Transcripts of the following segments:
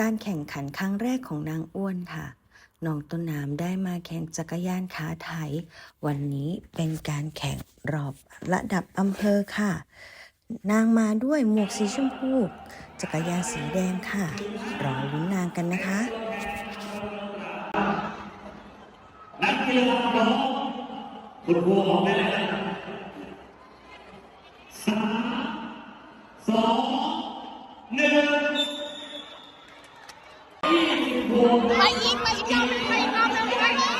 การแข่งขันครั้งแรกของนางอ้วนค่ะ น้องต้นน้ำได้มาแข่งจักรยานขาไถ วันนี้เป็นการแข่งรอบระดับอำเภอค่ะ นางมาด้วยหมวกสีชมพู จักรยานสีแดงค่ะ รอลุ้นนางกันนะคะนักกีฬาพร้อมคุณครูออกได้เลยนะครับสามสองหนึ่ง ไปอีกไปอีกรอบหนึ่งไปอีกรอบหนึ่งไปเลย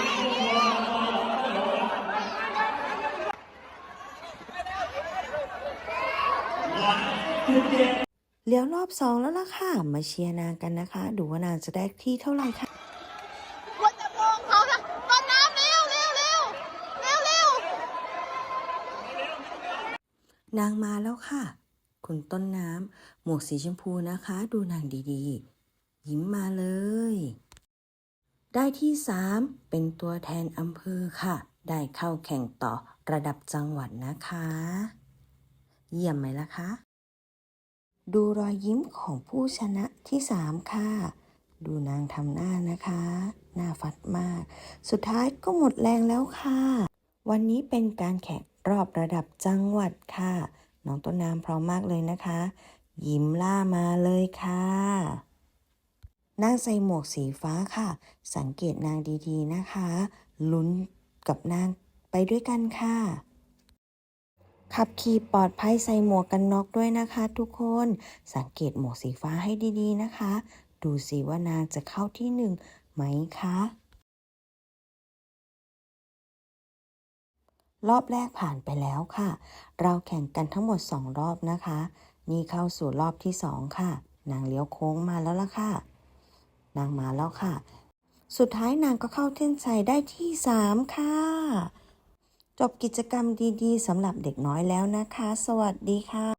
เลี้ยวรอบสองแล้วล่ะค่ะ มาเชียร์นางกันนะคะ ดูว่านางจะได้ที่เท่าไหร่ค่ะควรจะมองเขานะต้นน้ำเร็วเร็วเร็วเร็วเร็วนางมาแล้วค่ะ คุณต้นน้ำหมวกสีชมพูนะคะ ดูนางดีๆ ยิ้มมาเลย ได้ที่สามเป็นตัวแทนอำเภอค่ะ ได้เข้าแข่งต่อระดับจังหวัดนะคะ เยี่ยมไหมล่ะคะ ดูรอยยิ้มของผู้ชนะที่สามค่ะ ดูนางทำหน้านะคะ หน้าฟัดมาก สุดท้ายก็หมดแรงแล้วค่ะ วันนี้เป็นการแข่งรอบระดับจังหวัดค่ะ น้องต้นน้ำพร้อมมากเลยนะคะ ยิ้มล่ามาเลยค่ะนางใส่หมวกสีฟ้าค่ะ สังเกตนางดีๆนะคะ ลุ้นกับนางไปด้วยกันค่ะ ขับขี่ปลอดภัยใส่หมวกกันน็อกด้วยนะคะทุกคน สังเกตหมวกสีฟ้าให้ดีๆนะคะ ดูสิว่านางจะเข้าที่หนึ่งไหมคะ รอบแรกผ่านไปแล้วค่ะ เราแข่งกันทั้งหมด 2 รอบนะคะ นี่เข้าสู่รอบที่ 2 ค่ะ นางเลี้ยวโค้งมาแล้วล่ะค่ะ นางมาแล้วค่ะ สุดท้ายนางก็เข้าเส้นชัยได้ที่ 3 ค่ะ จบกิจกรรมดีๆสำหรับเด็กน้อยแล้วนะคะ สวัสดีค่ะ